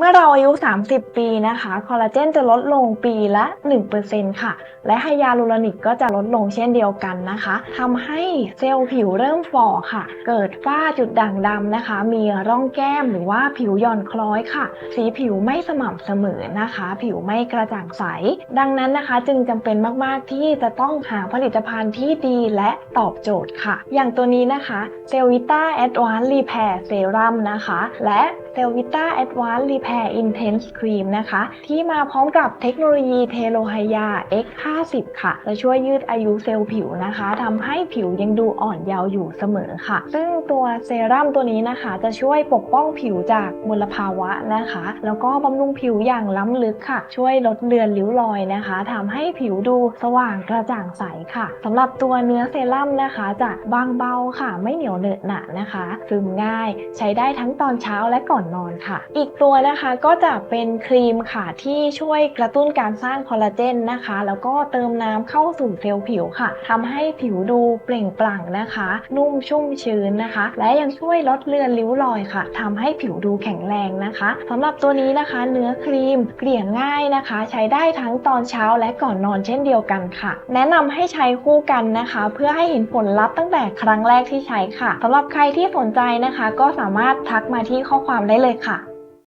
เมื่อเราอายุ 30 ปีนะคะ คอลลาเจนจะลดลงปีละ 1%ค่ะ และไฮยาลูรอนิกก็จะลดลงเช่นเดียวกันนะคะทำให้เซลล์ผิวเริ่มฝ่อค่ะ เกิดฝ้าจุดด่างดำนะคะ มีร่องแก้มหรือว่าผิวหย่อนคล้อยค่ะ สีผิวไม่สม่ำเสมอนะคะ ผิวไม่กระจ่างใส ดังนั้นนะคะ จึงจำเป็นมาก ๆ ที่จะต้องหาผลิตภัณฑ์ที่ดีและตอบโจทย์ค่ะ อย่างตัวนี้นะคะเซลวิต้าแอดวานซ์รีแพร์เซรั่มนะคะ และ ซลวิต้าแอดวานซ์รีแพร์อินเทนส์ครีมนะคะ ที่มาพร้อมกับเทคโนโลยีเทโลไฮยา X50 ค่ะ จะช่วยยืดอายุเซลล์ผิวนะคะทำให้ผิวยังดูอ่อนเยาว์อยู่เสมอค่ะ ซึ่งตัวเซรั่มตัวนี้นะคะ จะช่วยปกป้องผิวจากมลภาวะนะคะ แล้วก็บำรุงผิวอย่างล้ำลึกค่ะ ช่วยลดเลือนริ้วรอยนะคะทำให้ผิวดูสว่างกระจ่างใสค่ะสำหรับตัวเนื้อเซรั่มนะคะ จะบางเบาค่ะ ไม่เหนียวเหนอะหนะนะคะ ซึมง่าย ใช้ได้ทั้งตอนเช้าและก่อนนอนค่ะ อีกตัวนะคะก็จะเป็นครีมค่ะที่ช่วยกระตุ้นการสร้างคอลลาเจนนะคะ แล้วก็เติมน้ำเข้าสู่เซลล์ผิวค่ะทำให้ผิวดูเปล่งปลั่งนะคะ นุ่มชุ่มชื้นนะคะ และยังช่วยลดเลือนริ้วรอยค่ะทำให้ผิวดูแข็งแรงนะคะสำหรับตัวนี้นะคะ เนื้อครีมเกลี่ยง่ายนะคะ ใช้ได้ทั้งตอนเช้าและก่อนนอนเช่นเดียวกันค่ะ แนะนำให้ใช้คู่กันนะคะ เพื่อให้เห็นผลลัพธ์ตั้งแต่ครั้งแรกที่ใช้ค่ะสำหรับใครที่สนใจนะคะ ก็สามารถทักมาที่ข้อความได้เลยค่ะ